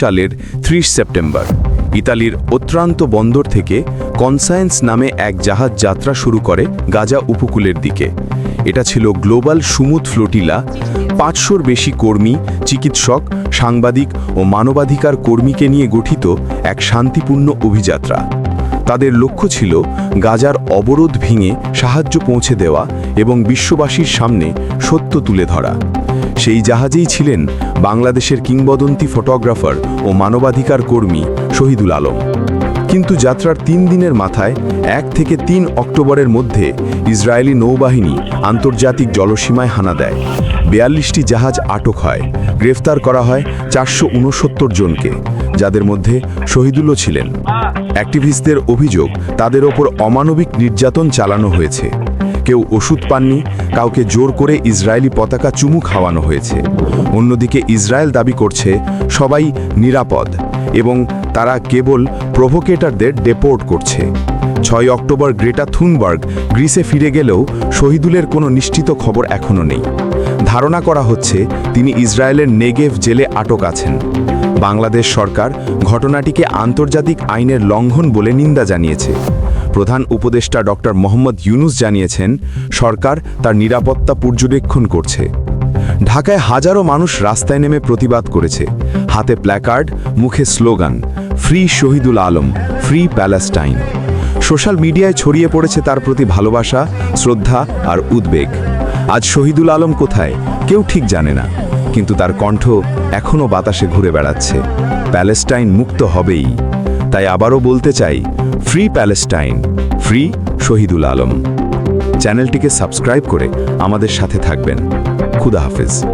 সালের ত্রিশ সেপ্টেম্বর, ইতালির অত্রান্ত বন্দর থেকে কনসায়েন্স নামে এক জাহাজ যাত্রা শুরু করে গাজা উপকূলের দিকে। এটা ছিল গ্লোবাল সুমুদ ফ্লোটিলা, পাঁচশোর বেশি কর্মী, চিকিৎসক, সাংবাদিক ও মানবাধিকার কর্মীকে নিয়ে গঠিত এক শান্তিপূর্ণ অভিযাত্রা। তাদের লক্ষ্য ছিল গাজার অবরোধ ভেঙে সাহায্য পৌঁছে দেওয়া এবং বিশ্ববাসীর সামনে সত্য তুলে ধরা। সেই জাহাজেই ছিলেন বাংলাদেশের কিংবদন্তি ফটোগ্রাফার ও মানবাধিকার কর্মী শহীদুল আলম। কিন্তু যাত্রার তিন দিনের মাথায় এক থেকে তিন অক্টোবরের মধ্যে ইসরায়েলি নৌবাহিনী আন্তর্জাতিক জলসীমায় হানা দেয়। বিয়াল্লিশটি জাহাজ আটক হয়, গ্রেফতার করা হয় চারশো উনসত্তর জনকে, যাদের মধ্যে শহীদুলও ছিলেন। অ্যাক্টিভিস্টদের অভিযোগ তাদের ওপর অমানবিক নির্যাতন চালানো হয়েছে। কেউ ওষুধ পাননি, কাউকে জোর করে ইসরায়েলি পতাকা চুমু খাওয়ানো হয়েছে। অন্যদিকে ইসরায়েল দাবি করছে, সবাই নিরাপদ এবং তারা কেবল প্রভোকেটারদের ডেপোর্ট করছে। ছয় অক্টোবর গ্রেটা থুনবার্গ গ্রিসে ফিরে গেলেও শহীদুলের কোনো নিশ্চিত খবর এখনও নেই। ধারণা করা হচ্ছে, তিনি ইসরায়েলের নেগেভ জেলে আটক আছেন। বাংলাদেশ সরকার ঘটনাটিকে আন্তর্জাতিক আইনের লঙ্ঘন বলে নিন্দা জানিয়েছে। প্রধান উপদেষ্টা ডক্টর মোহাম্মদ ইউনুস জানিয়েছেন, সরকার তার নিরাপত্তা পর্যবেক্ষণ করছে। ঢাকায় হাজারো মানুষ রাস্তায় নেমে প্রতিবাদ করেছে। হাতে প্ল্যাকার্ড, মুখে slogan, free Shahidul Alam, free Palestine. Social মিডিয়ায় ছড়িয়ে পড়েছে তার প্রতি ভালোবাসা, শ্রদ্ধা আর উদ্বেগ। আজ শহীদুল আলম কোথায়? কেউ ঠিক জানে না। কিন্তু তার কণ্ঠ এখনও বাতাসে ঘুরে বেড়াচ্ছে। প্যালেস্টাইন মুক্ত হবেই। তাই আবারও বলতে চাই free Palestine free Shahidul Alam চ্যানেলটিকে সাবস্ক্রাইব করে আমাদের সাথে থাকবেন। খুদা হাফেজ।